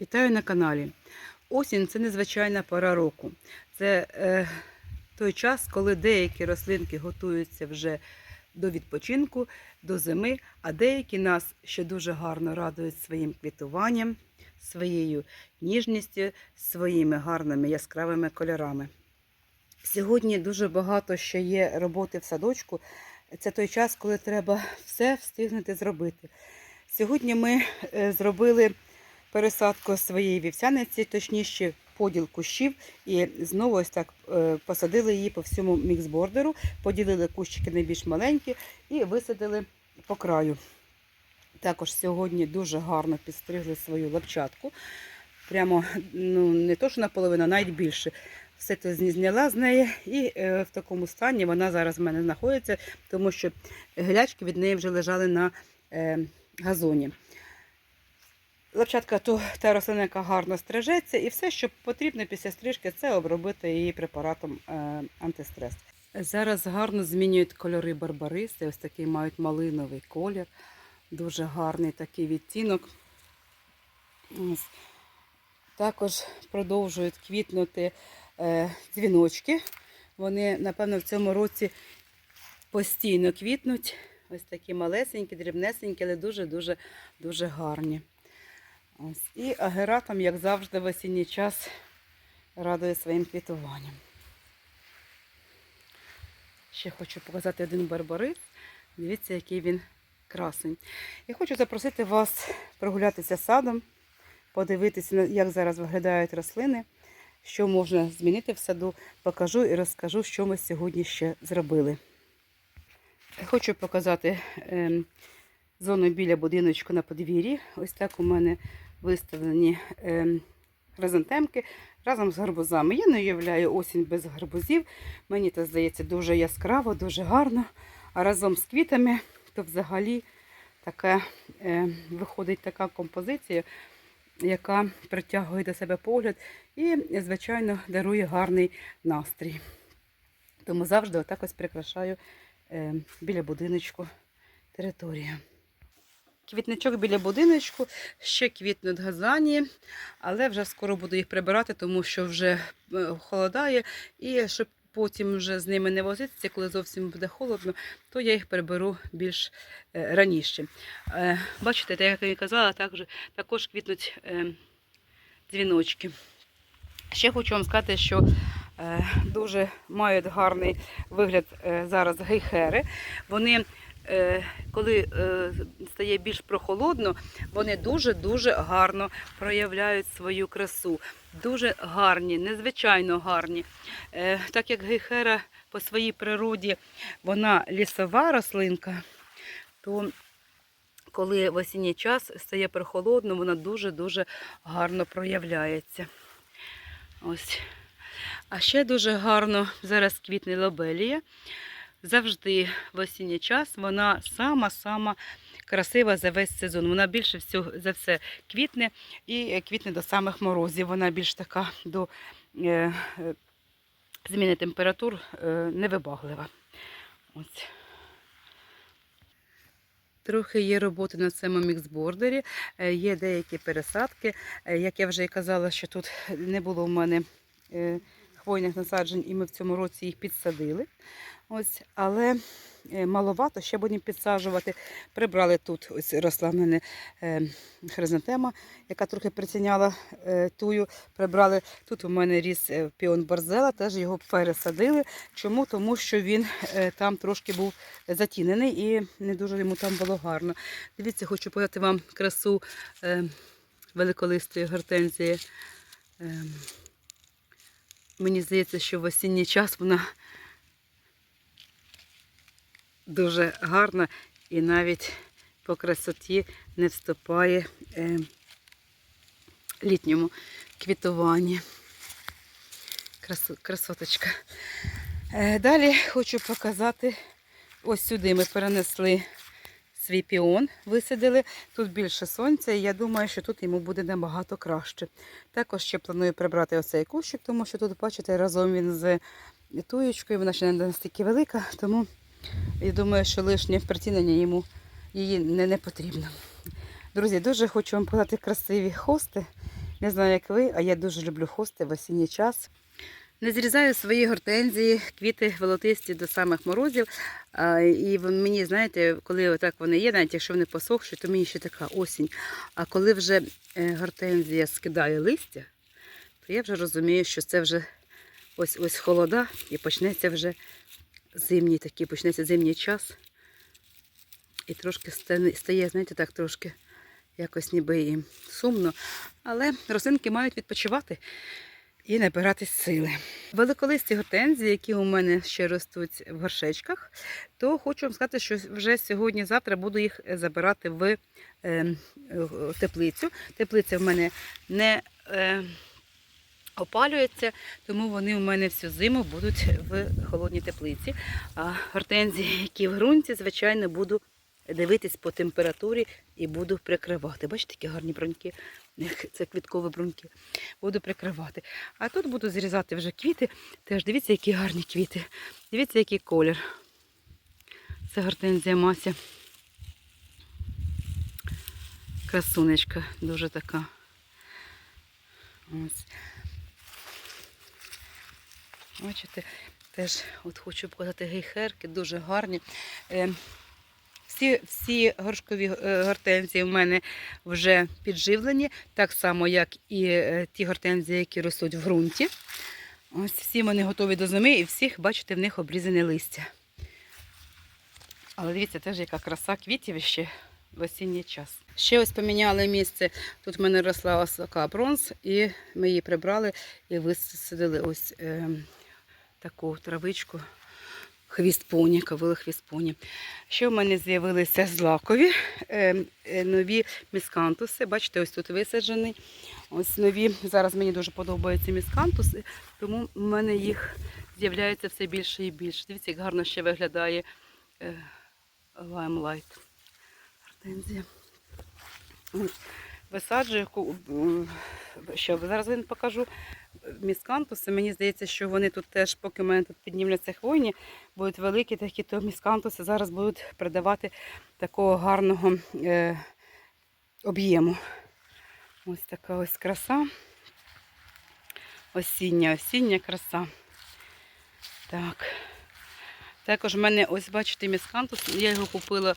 Вітаю на каналі. Осінь це незвичайна пора року. Це е, той час, коли деякі рослинки готуються вже до відпочинку, до зими, а деякі нас ще дуже гарно радують своїм квітуванням, своєю ніжністю, своїми гарними яскравими кольорами. Сьогодні дуже багато ще є роботи в садочку. Це той час, коли треба все встигнути зробити. Сьогодні ми е, зробили пересадку своєї вівсяниці, точніше поділ кущів, і знову ось так е, посадили її по всьому міксбордеру, поділили кущики найбільш маленькі і висадили по краю. Також сьогодні дуже гарно підстригли свою лапчатку. Прямо ну, не то, що наполовину, а навіть більше. Все це зняла з неї, і е, в такому стані вона зараз в мене знаходиться, тому що гілячки від неї вже лежали на е, газоні. Лапчатка то та рослина, яка гарно стрижеться, і все, що потрібно після стрижки, це обробити її препаратом е, антистрес. Зараз гарно змінюють кольори барбариси. Ось такий мають малиновий колір, дуже гарний такий відтінок. Також продовжують квітнути е, дзвіночки. Вони, напевно, в цьому році постійно квітнуть. Ось такі малесенькі, дрібнесенькі, але дуже-дуже дуже гарні. Ось. І агератом, як завжди, в осінній час радує своїм квітуванням. Ще хочу показати один барбарис. Дивіться, який він красень. Я хочу запросити вас прогулятися садом, подивитися, як зараз виглядають рослини, що можна змінити в саду. Покажу і розкажу, що ми сьогодні ще зробили. Хочу показати е, зону біля будиночку на подвір'ї. Ось так у мене виставлені е, хризантемки разом з гарбузами. Я не уявляю осінь без гарбузів. Мені це здається дуже яскраво, дуже гарно. А разом з квітами то взагалі така, е, виходить така композиція, яка притягує до себе погляд і, звичайно, дарує гарний настрій. Тому завжди отак ось прикрашаю е, біля будиночку територію. Квітничок біля будиночку, ще квітнуть газані, але вже скоро буду їх прибирати, тому що вже е, холодає. І щоб потім вже з ними не возитися, коли зовсім буде холодно, то я їх приберу більш е, раніше. Е, Бачите, так як я казала, також, також квітнуть дзвіночки. Ще хочу вам сказати, що дуже мають гарний вигляд зараз гейхери. Вони коли е, стає більш прохолодно, вони дуже-дуже гарно проявляють свою красу. Дуже гарні, незвичайно гарні. Е, так як гейхера по своїй природі вона лісова рослинка, то коли в осінній час стає прохолодно, вона дуже-дуже гарно проявляється. Ось. А ще дуже гарно зараз квітне лобелія. Завжди в осінній час вона сама-сама красива за весь сезон. Вона більше всього за все квітне і квітне до самих морозів. Вона більш така до е, е, зміни температур е, невибаглива. Ось. Трохи є роботи на цьому міксбордері, е, є деякі пересадки. Е, Як я вже і казала, що тут не було в мене е, хвойних насаджень, і ми в цьому році їх підсадили. Ось, але е, маловато, ще будемо підсаджувати. Прибрали тут, ось росла в мене е, хризантема, яка трохи приціняла е, тую. Прибрали тут у мене ріс піон Барзела, теж його пересадили. Чому? Тому що він там трошки був затінений і не дуже йому там було гарно. Дивіться, хочу показати вам красу великолистої гортензії. Мені здається, що в осінній час вона дуже гарна і навіть по красоті не вступає е, літньому квітуванні. Красо, красоточка. Е, далі хочу показати, ось сюди ми перенесли свій піон, висадили. Тут більше сонця, і я думаю, що тут йому буде набагато краще. Також ще планую прибрати оцей кущик, тому що тут, бачите, разом він з туєчкою, вона ще не настільки велика, тому я думаю, що лишнє притінення йому її не, не потрібно. Друзі, дуже хочу вам показати красиві хости, Не знаю, як ви, а я дуже люблю хости в осінній час. Не зрізаю свої гортензії, квіти волотисті до самих морозів. І мені, знаєте, коли отак вони є, навіть якщо вони посохші, то мені ще така осінь. А коли вже е, гортензія скидає листя, то я вже розумію, що це вже ось ось холода і почнеться вже зимній такий, почнеться зимній час. І трошки стає, знаєте, так трошки якось ніби і сумно. Але рослинки мають відпочивати і набиратись сили. Великолисті гортензії, які у мене ще ростуть в горшечках, то хочу вам сказати, що вже сьогодні-завтра буду їх забирати в е, е, теплицю. Теплиця в мене не е, опалюється, тому вони у мене всю зиму будуть в холодній теплиці. А гортензії, які в ґрунті, звичайно, буду дивитись по температурі і буду прикривати. Бачите, які гарні бруньки. Це квіткові бруньки. Буду прикривати. А тут буду зрізати вже квіти. Теж дивіться, які гарні квіти. Дивіться, який колір. Це гортензія Мася. Красунечка, дуже така. Ось. Бачите, теж от хочу показати гейхерки, дуже гарні. Всі, всі горшкові е, гортензії в мене вже підживлені, так само, як і е, ті гортензії, які ростуть в ґрунті. Ось всі вони готові до зими і всіх, бачите, в них обрізане листя. Але дивіться, теж яка краса квітів ще в осінній час. Ще ось поміняли місце. Тут в мене росла осока бронз, і ми її прибрали і висадили ось е, таку травичку. Хвіст поні, кавили. Ще в мене з'явилися злакові е, е, нові міскантуси. Бачите, ось тут висаджений. Ось нові. Зараз мені дуже подобаються міскантуси, тому в мене їх з'являється все більше і більше. Дивіться, як гарно ще виглядає е, лаймлайт. Гортензія. Висаджую, що зараз він покажу міскантуси. Мені здається, що вони тут теж, поки в мене тут піднімляться хвойні, будуть великі такі, то міскантуси зараз будуть придавати такого гарного е, об'єму. Ось така ось краса. Осіння, осіння краса. Так. Також в мене, ось бачите, міскантус. Я його купила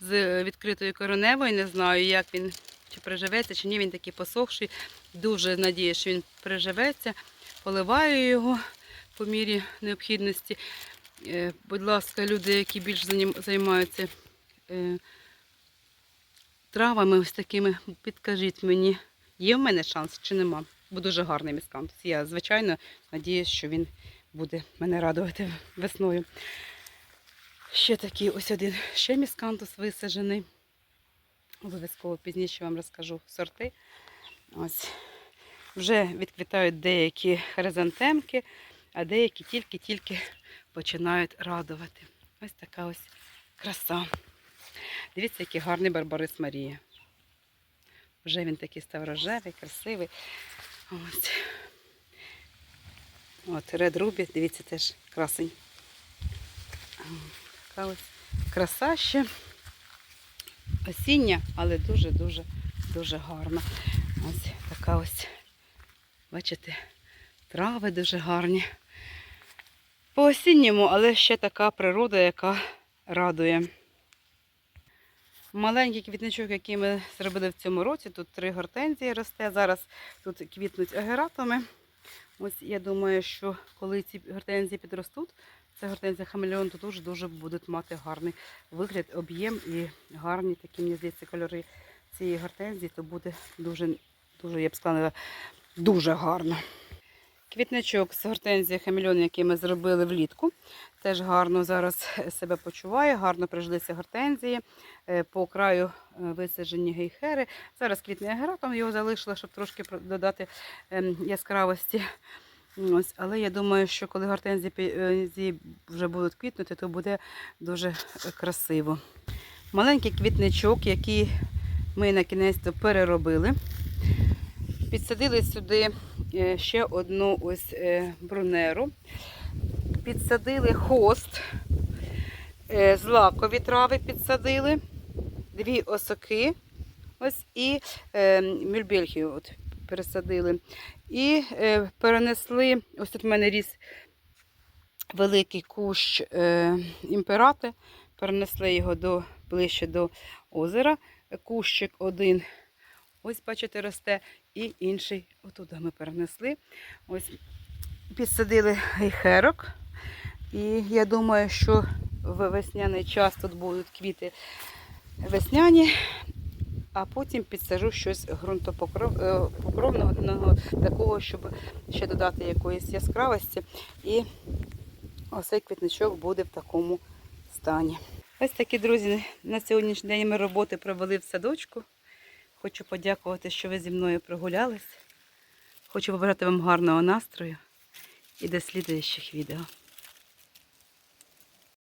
з відкритої короневої. Не знаю, як він чи приживеться, чи ні, він такий посохший. Дуже надію, що він приживеться. Поливаю його по мірі необхідності. Е, Будь ласка, люди, які більш займаються е, травами ось такими, підкажіть мені, є в мене шанс чи нема? Бо дуже гарний міскантус. Я, звичайно, надіюсь, що він буде мене радувати весною. Ще такий ось один ще міскантус висаджений. Обов'язково пізніше вам розкажу сорти. Ось. Вже відквітають деякі хризантемки, а деякі тільки-тільки починають радувати. Ось така ось краса. Дивіться, який гарний Барбарис Марія. Вже він такий став рожевий, красивий. Ось. От Ред Рубі, дивіться, теж красень. Така ось краса ще. Осіння, але дуже-дуже дуже гарна. Ось така ось, бачите, трави дуже гарні. По осінньому, але ще така природа, яка радує. Маленький квітничок, який ми зробили в цьому році, тут три гортензії росте. Зараз тут квітнуть агератами. Ось я думаю, що коли ці гортензії підростуть, це гортензія хамелеон, то дуже-дуже будуть мати гарний вигляд, об'єм і гарні такі, мені здається, кольори цієї гортензії, то буде дуже, дуже, я б сказала, дуже гарно. Квітничок з гортензії хамелеон, який ми зробили влітку, теж гарно зараз себе почуває, гарно прижилися гортензії. Е, По краю е, висаджені гейхери. Зараз квітне агератом його залишила, щоб трошки додати ем, яскравості. Ось, але я думаю, що коли гортензії е, вже будуть квітнути, то буде дуже е, красиво. Маленький квітничок, який ми на кінець переробили. Підсадили сюди е, ще одну ось брунеру. Підсадили хост, злакові трави підсадили, дві осоки ось і мюльбельхію пересадили. І е, перенесли, ось тут в мене ріс великий кущ е, імперати, перенесли його до, ближче до озера. Кущик один, ось бачите, росте, і інший отуди ми перенесли. Ось підсадили гейхерок. І я думаю, що в весняний час тут будуть квіти весняні, а потім підсажу щось ґрунтопокровного, такого, щоб ще додати якоїсь яскравості. І ось цей квітничок буде в такому стані. Ось такі, друзі, на сьогоднішній день ми роботи провели в садочку. Хочу подякувати, що ви зі мною прогулялись. Хочу побажати вам гарного настрою і до слідуючих відео.